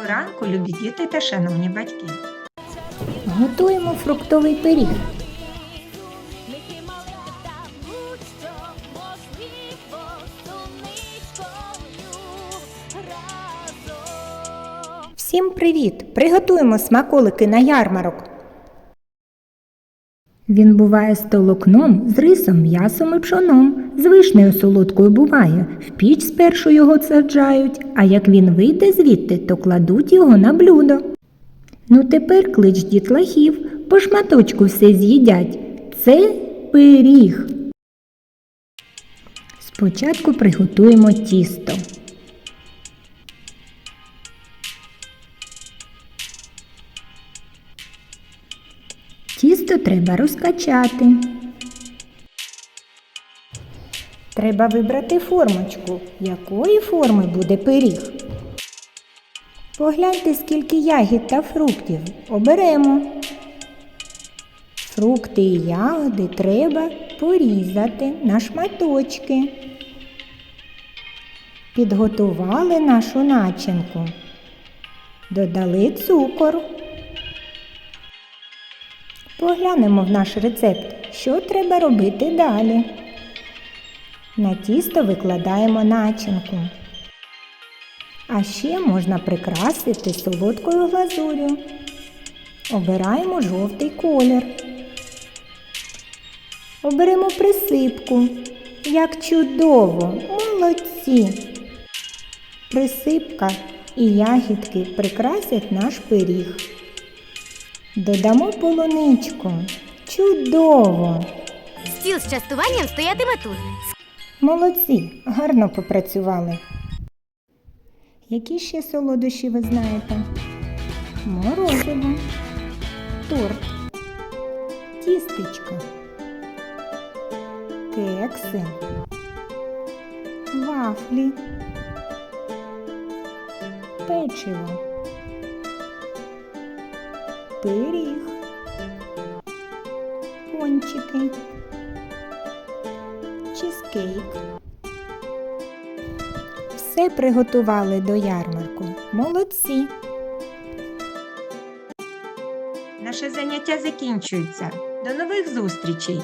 Доброго ранку, любі діти та шановні батьки. Готуємо фруктовий пиріг. Всім привіт! Приготуємо смаколики на ярмарок. Він буває з толокном, з рисом, м'ясом і пшоном. З вишнею солодкою буває. В піч спершу його саджають, а як він вийде звідти, то кладуть його на блюдо. Ну тепер клич дітлахів, по шматочку все з'їдять. Це пиріг. Спочатку приготуємо тісто. Тісто треба розкачати. Треба вибрати формочку, якої форми буде пиріг. Погляньте, скільки ягід та фруктів оберемо. Фрукти і ягоди треба порізати на шматочки. Підготували нашу начинку. Додали цукор. Поглянемо в наш рецепт, що треба робити далі. На тісто викладаємо начинку. А ще можна прикрасити солодкою глазур'ю. Обираємо жовтий колір. Оберемо присипку. Як чудово! Молодці! Присипка і ягідки прикрасять наш пиріг. Додамо полуничку. Чудово! Стіл з частуванням стоятиме тут. Молодці, гарно попрацювали. Які ще солодощі ви знаєте? Морозиво, торт, тістечко, кекси, вафлі, печиво, пиріг, пончики, чизкейк. Все приготували до ярмарку. Молодці! Наше заняття закінчується. До нових зустрічей!